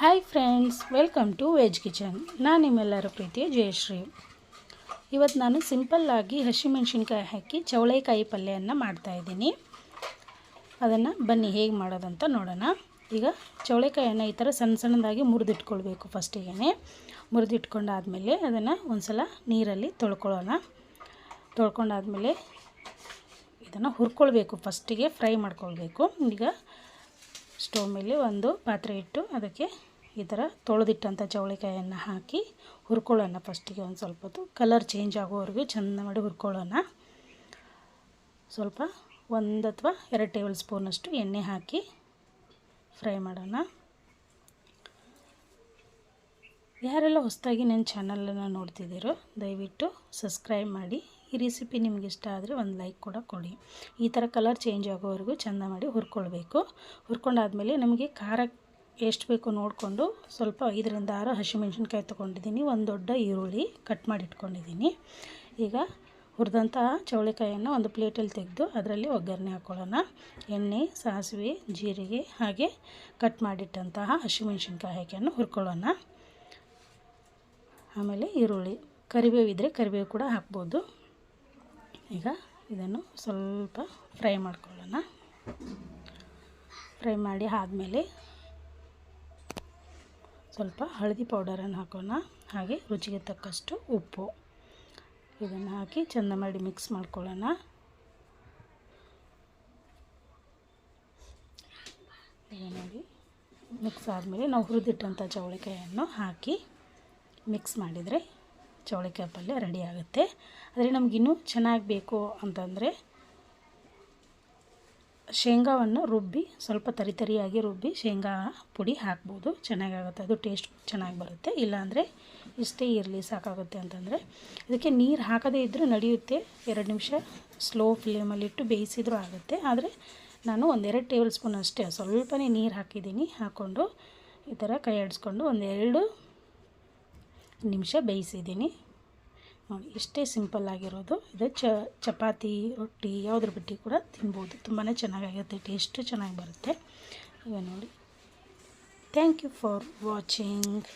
Hi friends welcome to veg kitchen ನಾನು ನಿಮ್ಮೆಲ್ಲರ ಪ್ರೀತಿಯ ಜಯಶ್ರೀ. ಇವತ್ತು ನಾನು ಸಿಂಪಲ್ಲಾಗಿ ಹಸಿಮೆಣ್ಸಿನ್ಕಾಯಿ ಹಾಕಿ ಚವಳೆಕಾಯಿ ಪಲ್ಯವನ್ನು ಮಾಡ್ತಾಯಿದ್ದೀನಿ ಅದನ್ನು ಬನ್ನಿ, ಹೇಗೆ ಮಾಡೋದಂತ ನೋಡೋಣ. ಈಗ ಚವಳೆಕಾಯಿಯನ್ನು ಈ ಥರ ಸಣ್ಣ ಸಣ್ಣದಾಗಿ ಮುರಿದಿಟ್ಕೊಳ್ಬೇಕು ಫಸ್ಟಿಗೆ ಮುರಿದಿಟ್ಕೊಂಡಾದಮೇಲೆ ಅದನ್ನು ಒಂದು ಸಲ ನೀರಲ್ಲಿ ತೊಳ್ಕೊಳ್ಳೋಣ. ತೊಳ್ಕೊಂಡಾದಮೇಲೆ ಇದನ್ನು ಹುರ್ಕೊಳ್ಬೇಕು, ಫಸ್ಟಿಗೆ ಫ್ರೈ ಮಾಡ್ಕೊಳ್ಬೇಕು. ಈಗ ಸ್ಟವ್ ಒಂದು ಪಾತ್ರೆ ಇಟ್ಟು ಅದಕ್ಕೆ ಈ ಥರ ತೊಳೆದಿಟ್ಟಂಥ ಚವಳಿಕಾಯನ್ನು ಹಾಕಿ ಹುರ್ಕೊಳ್ಳೋಣ ಫಸ್ಟಿಗೆ ಒಂದು ಸ್ವಲ್ಪ ಹೊತ್ತು. ಕಲರ್ ಚೇಂಜ್ ಆಗೋವರೆಗೂ ಚೆಂದ ಮಾಡಿ ಹುರ್ಕೊಳ್ಳೋಣ. ಸ್ವಲ್ಪ ಒಂದು ಅಥವಾ ಎರಡು ಟೇಬಲ್ ಸ್ಪೂನಷ್ಟು ಎಣ್ಣೆ ಹಾಕಿ ಫ್ರೈ ಮಾಡೋಣ. ಯಾರೆಲ್ಲ ಹೊಸದಾಗಿ ನನ್ನ ಚಾನಲನ್ನು ನೋಡ್ತಿದ್ದೀರೋ ದಯವಿಟ್ಟು ಸಬ್ಸ್ಕ್ರೈಬ್ ಮಾಡಿ. ಈ ರೆಸಿಪಿ ನಿಮ್ಗೆ ಇಷ್ಟ ಆದರೆ ಒಂದು ಲೈಕ್ ಕೂಡ ಕೊಡಿ. ಈ ಥರ ಕಲರ್ ಚೇಂಜ್ ಆಗೋವರೆಗೂ ಚೆಂದ ಮಾಡಿ ಹುರ್ಕೊಳ್ಬೇಕು. ಹುರ್ಕೊಂಡಾದಮೇಲೆ ನಮಗೆ ಖಾರ ಎಷ್ಟು ಬೇಕು ನೋಡಿಕೊಂಡು ಸ್ವಲ್ಪ ಐದರಿಂದ ಆರು ಹಸಿಮೆಣ್ಸಿನ್ಕಾಯಿ ತೊಗೊಂಡಿದ್ದೀನಿ. ಒಂದು ದೊಡ್ಡ ಈರುಳ್ಳಿ ಕಟ್ ಮಾಡಿ ಇಟ್ಕೊಂಡಿದ್ದೀನಿ. ಈಗ ಹುರಿದಂತಹ ಚೌಳಿಕಾಯಿಯನ್ನು ಒಂದು ಪ್ಲೇಟಲ್ಲಿ ತೆಗೆದು ಅದರಲ್ಲಿ ಒಗ್ಗರಣೆ ಹಾಕ್ಕೊಳ್ಳೋಣ ಎಣ್ಣೆ, ಸಾಸಿವೆ, ಜೀರಿಗೆ ಹಾಗೆ ಕಟ್ ಮಾಡಿಟ್ಟಂತಹ ಹಸಿಮೆಣ್ಸಿನ್ಕಾಯಿ ಹಾಕಿಯನ್ನು ಹುರ್ಕೊಳ್ಳೋಣ. ಆಮೇಲೆ ಈರುಳ್ಳಿ. ಕರಿಬೇವು ಇದ್ದರೆ ಕರಿಬೇವು ಕೂಡ ಹಾಕ್ಬೋದು. ಈಗ ಇದನ್ನು ಸ್ವಲ್ಪ ಫ್ರೈ ಮಾಡ್ಕೊಳ್ಳೋಣ. ಫ್ರೈ ಮಾಡಿ ಆದಮೇಲೆ ಸ್ವಲ್ಪ ಹಳದಿ ಪೌಡರನ್ನು ಹಾಕೋಣ. ಹಾಗೆ ರುಚಿಗೆ ತಕ್ಕಷ್ಟು ಉಪ್ಪು. ಇದನ್ನು ಹಾಕಿ ಚೆಂದ ಮಾಡಿ ಮಿಕ್ಸ್ ಮಾಡ್ಕೊಳ್ಳೋಣ. ನೋಡಿ. ಮಿಕ್ಸ್ ಆದಮೇಲೆ ನಾವು ಹುರಿದಿಟ್ಟಂಥ ಚೌಳಿಕಾಯನ್ನು ಹಾಕಿ ಮಿಕ್ಸ್ ಮಾಡಿದರೆ ಚೌಳಿಕಾಯಿ ಪಲ್ಯ ರೆಡಿ ಆಗುತ್ತೆ. ಆದರೆ ನಮಗಿನ್ನೂ ಚೆನ್ನಾಗಿ ಬೇಕು ಅಂತಂದರೆ ಶೇಂಗಾವನ್ನು ರುಬ್ಬಿ, ಸ್ವಲ್ಪ ತರಿ ತರಿಯಾಗಿ ರುಬ್ಬಿ ಶೇಂಗಾ ಪುಡಿ ಹಾಕ್ಬೋದು. ಚೆನ್ನಾಗಾಗುತ್ತೆ. ಅದು ಟೇಸ್ಟ್ ಚೆನ್ನಾಗಿ ಬರುತ್ತೆ. ಇಲ್ಲಾಂದರೆ ಇಷ್ಟೇ ಇರಲಿ, ಸಾಕಾಗುತ್ತೆ ಅಂತಂದರೆ. ಇದಕ್ಕೆ ನೀರು ಹಾಕದೇ ಇದ್ದರೂ ನಡೆಯುತ್ತೆ. ಎರಡು ನಿಮಿಷ ಸ್ಲೋ ಫ್ಲೇಮಲ್ಲಿಟ್ಟು ಬೇಯಿಸಿದ್ರೂ ಆಗುತ್ತೆ. ಆದರೆ ನಾನು ಒಂದೆರಡು ಟೇಬಲ್ ಸ್ಪೂನ್ ಅಷ್ಟೇ. ಸ್ವಲ್ಪನೇ ನೀರು ಹಾಕಿದ್ದೀನಿ. ಹಾಕ್ಕೊಂಡು ಈ ಥರ ಕೈ ಆಡಿಸ್ಕೊಂಡು ಒಂದೆರಡು ನಿಮಿಷ ಬೇಯಿಸಿದ್ದೀನಿ. ನೋಡಿ ಇಷ್ಟೇ ಸಿಂಪಲ್ ಆಗಿರೋದು, ಇದು ಚಪಾತಿ, ರೊಟ್ಟಿ, ಯಾವುದ್ರ ಬಟ್ಟಿ ಕೂಡ ತಿನ್ಬೋದು. ತುಂಬಾ ಚೆನ್ನಾಗಿರುತ್ತೆ ಟೇಸ್ಟು ಚೆನ್ನಾಗಿ ಬರುತ್ತೆ. ಈಗ ನೋಡಿ. Thank you for watching